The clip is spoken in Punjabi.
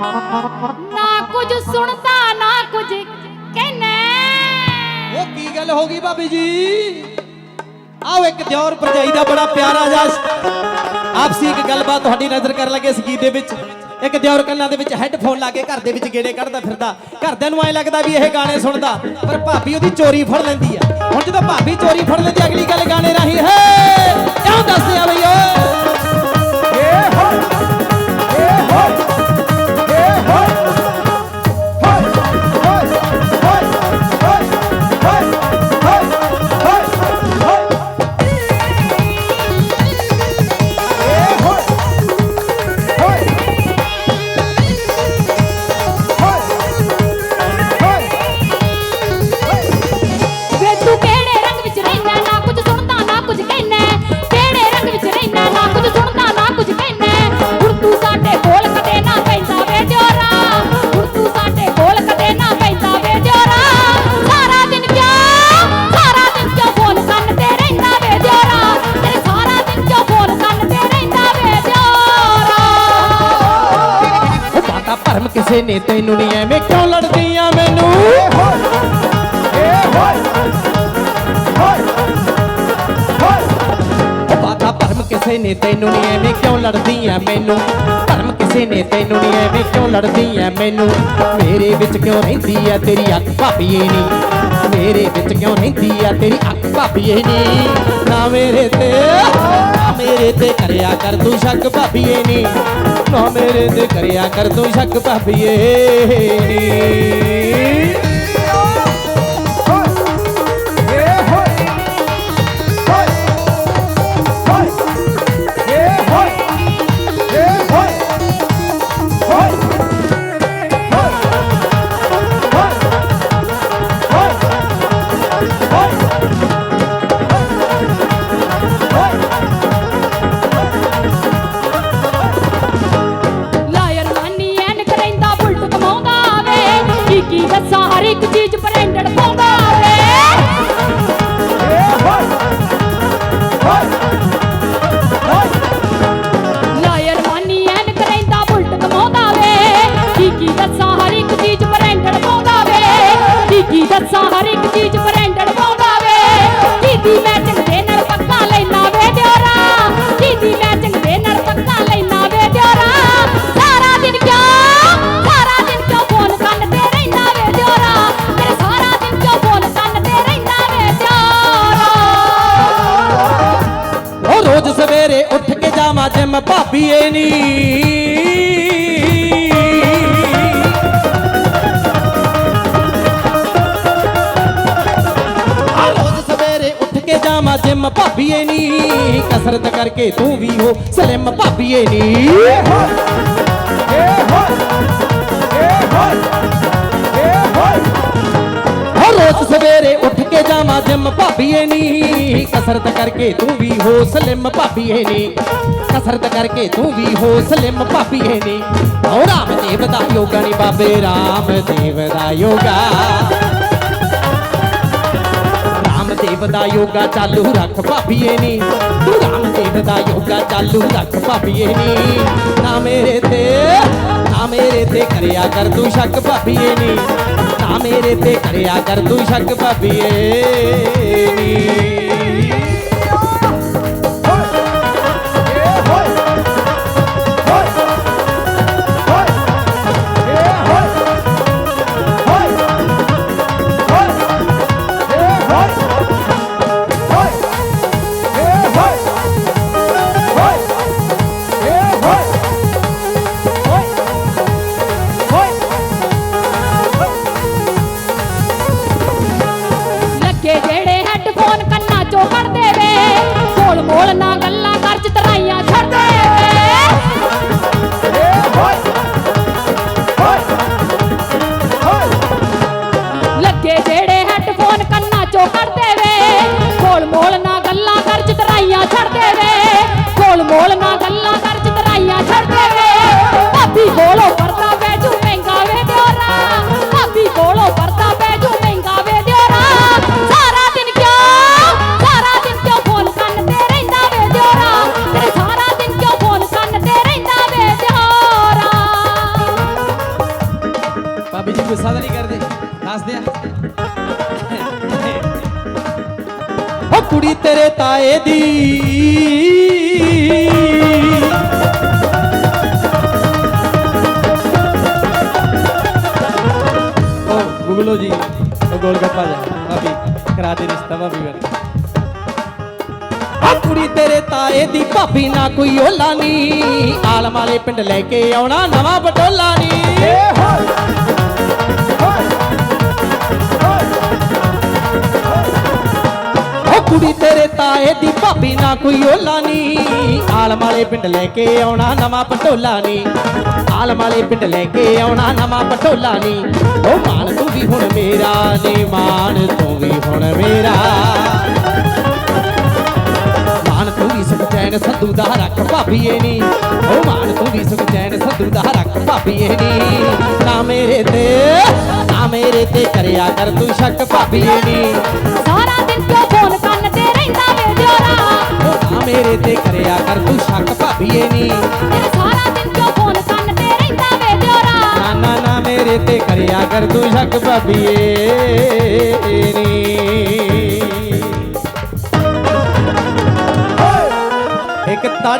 ਨਾ ਕੁਝ ਸੁਣਦਾ, ਨਾ ਕੁਝ ਕਹਿਣਾ ਉਹ ਕੀ ਗੱਲ ਹੋ ਗਈ ਭਾਬੀ ਜੀ? ਆਓ ਇੱਕ ਦਿਓਰ ਭਰਜਾਈ ਦਾ ਬੜਾ ਪਿਆਰਾ ਜਿਹਾ ਆਪਸੀ ਇੱਕ ਗੱਲਬਾਤ ਤੁਹਾਡੀ ਨਜ਼ਰ ਕਰਨ ਲੱਗੇ ਇਸ ਗੀਤ ਦੇ ਵਿੱਚ। ਇੱਕ ਦਿਓਰ ਕੰਨਾਂ ਦੇ ਵਿੱਚ ਹੈੱਡਫੋਨ ਲਾ ਕੇ ਘਰ ਦੇ ਵਿੱਚ ਗੇੜੇ ਕੱਢਦਾ ਫਿਰਦਾ। ਘਰਦਿਆਂ ਨੂੰ ਐ ਲੱਗਦਾ ਵੀ ਇਹ ਗਾਣੇ ਸੁਣਦਾ, ਪਰ ਭਾਬੀ ਉਹਦੀ ਚੋਰੀ ਫੜ ਲੈਂਦੀ ਆ। ਹੁਣ ਜਦੋਂ ਭਾਬੀ ਚੋਰੀ ਫੜ ਲੈਂਦੀ, ਅਗਲੀ ਗੱਲ ਗਾਣੇ ਰਾਹੀਂ, ਹੈ! ਭਰਮ ਕਿਸੇ ਨੇ ਤੈਨੂੰ ਨਹੀਂ ਐਵੇਂ ਕਿਉਂ ਲੜਦੀਆਂ ਮੈਨੂੰ? ਉਹ ਭਰਮ ਕਿਸੇ ਨੇ ਤੈਨੂੰ ਨਹੀਂ ਐਵੇਂ ਕਿਉਂ ਲੜਦੀਆਂ ਮੈਨੂੰ? ਭਰਮ ਕਿਸੇ ਨੇ ਤੈਨੂੰ ਨਹੀਂ ਐਵੇਂ ਕਿਉਂ ਲੜਦੀਆਂ ਮੈਨੂੰ? ਮੇਰੇ ਵਿੱਚ ਕਿਉਂ ਰਹਿੰਦੀ ਆ ਤੇਰੀ ਅੱਖ ਭਾਬੀਏ ਨੀ? ਮੇਰੇ ਵਿੱਚ ਕਿਉਂ ਰਹਿੰਦੀ ਆ ਤੇਰੀ ਅੱਖ ਭਾਬੀਏ ਨੀ? ਨਾ ਮੇਰੇ ਤੇ ਮੇਰੇ ਤੇ ਕਰਿਆ ਕਰ ਤੂੰ ਸ਼ੱਕ ਭਾਬੀਏ ਨੀ। ਨਾ ਮੇਰੇ ਤੇ ਕਰਿਆ ਕਰ ਤੂੰ ਸ਼ੱਕ ਭਾਬੀਏ ਨੀ। ਜਿਮ ਭਾਬੀਏ ਨੀ। ਆ ਸਵੇਰੇ ਉੱਠ ਕੇ ਜਾਵਾਂ ਜਿਮ ਭਾਬੀਏ ਨੀ। ਕਸਰਤ ਕਰਕੇ ਤੂੰ ਵੀ ਹੋ ਸਲਿਮ ਭਾਬੀਏ ਨੀ। ਜਿਮ ਭਾਬੀਏ ਨੀ। ਕਸਰਤ ਕਰਕੇ ਤੂੰ ਵੀ ਹੋ ਸਲਿਮ ਭਾਬੀਏ ਨੀ। ਕਸਰਤ ਕਰਕੇ ਤੂੰ ਵੀ ਹੋ ਸਲਿਮ ਭਾਬੀਏ ਨੀ। ਓ ਰਾਮਦੇਵ ਦਾ ਯੋਗਾ ਨੀ ਬਾਬੇ, ਰਾਮਦੇਵ ਦਾ ਯੋਗਾ। ਰਾਮਦੇਵ ਦਾ ਯੋਗਾ ਚਾਲੂ ਰੱਖ ਭਾਬੀਏ ਨੀ। ਤੂੰ ਰਾਮਦੇਵ ਦਾ ਯੋਗਾ ਚਾਲੂ ਰੱਖ ਭਾਬੀਏ ਨੀ। ਨਾ ਮੇਰੇ ਤੇ, ਨਾ ਮੇਰੇ ਤੇ ਕਰਿਆ ਕਰ ਤੂੰ ਸ਼ੱਕ ਭਾਬੀਏ ਨੀ। ਨਾ ਮੇਰੇ ਤੇ ਕਰਿਆ ਕਰ ਤੂੰ ਸ਼ੱਕ ਭਾਬੀਏ ਨੀ। ਭਾਬੀ ਜੀ ਗੁੱਸਾ ਤਾਂ ਨਹੀਂ ਕਰਦੇ। ਦੱਸਦੇ ਆ। ਹੋ ਕੁੜੀ ਤੇਰੇ ਤਾਏ ਦੀ। ਉਹ ਗੁਗਲੋ ਜੀ ਉਹ ਗੋਲ ਜਾ। ਭਾਬੀ, ਕਰਾ ਦੇ ਰਿਸ਼ਤਾ ਭਾਬੀ ਵਾਲਾ। ਕੁੜੀ ਤੇਰੇ ਤਾਏ ਦੀ, ਭਾਬੀ ਨਾ ਕੋਈ ਓਲਾ ਨੀ। ਆਲਮ ਵਾਲੇ ਪਿੰਡ ਲੈ ਕੇ ਆਉਣਾ, ਨਵਾਂ ਬਟੋਲਾ ਨੀ। ਕੁੜੀ ਤੇਰੇ ਤਾਏ ਦੀ ਭਾਬੀ ਨਾ ਕੋਈ ਓਲਾ ਨੀ। ਆਲਮ ਵਾਲੇ ਪਿੰਡ ਲੈ ਕੇ ਆਉਣਾ ਨਵਾਂ ਪਟੋਲਾ ਨੀ। ਆਲਮ ਵਾਲੇ ਪਿੰਡ ਲੈ ਕੇ ਆਉਣਾ ਨਵਾਂ ਪਟੋਲਾ ਨੀ। ਉਹ ਮਾਨ ਤੂੰ ਵੀ ਹੁਣ ਮੇਰਾ ਨੀ, ਮਾਨ ਤੂੰ ਵੀ ਹੁਣ ਮੇਰਾ। ਮਾਨ ਤੂੰ ਵੀ ਸੁਖ ਸੰਧੂ ਦਾ ਰੱਖ ਭਾਬੀਏ ਨੀ। ਉਹ ਮਾਨ ਤੂੰ ਵੀ ਸੁਖ ਸੰਧੂ ਦਾ ਰੱਖ ਭਾਬੀਏ ਨੀ। ਨਾ ਮੇਰੇ ਤੇ, ਨਾ ਮੇਰੇ ਤੇ ਕਰਿਆ ਕਰ ਤੂੰ ਸ਼ੱਕ ਭਾਬੀਏ ਨੀ। ਤੇ ਕਰਿਆ ਕਰ ਤੂੰ ਸ਼ੱਕ ਭਾਬੀਏ ਨੀ। ਤੇਰਾ ਸਾਰਾ ਦਿਨ ਕਿਉਂ ਫੋਨ ਕੰਨ ਤੇ ਰਹਿੰਦਾ ਵੇ ਦਿਓਰਾ। ਨਾ ਨਾ ਮੇਰੇ ਤੇ ਕਰਿਆ ਕਰ ਤੂੰ ਸ਼ੱਕ ਭਾਬੀਏ ਨੀ। ਇੱਕ ਤਾੜੀ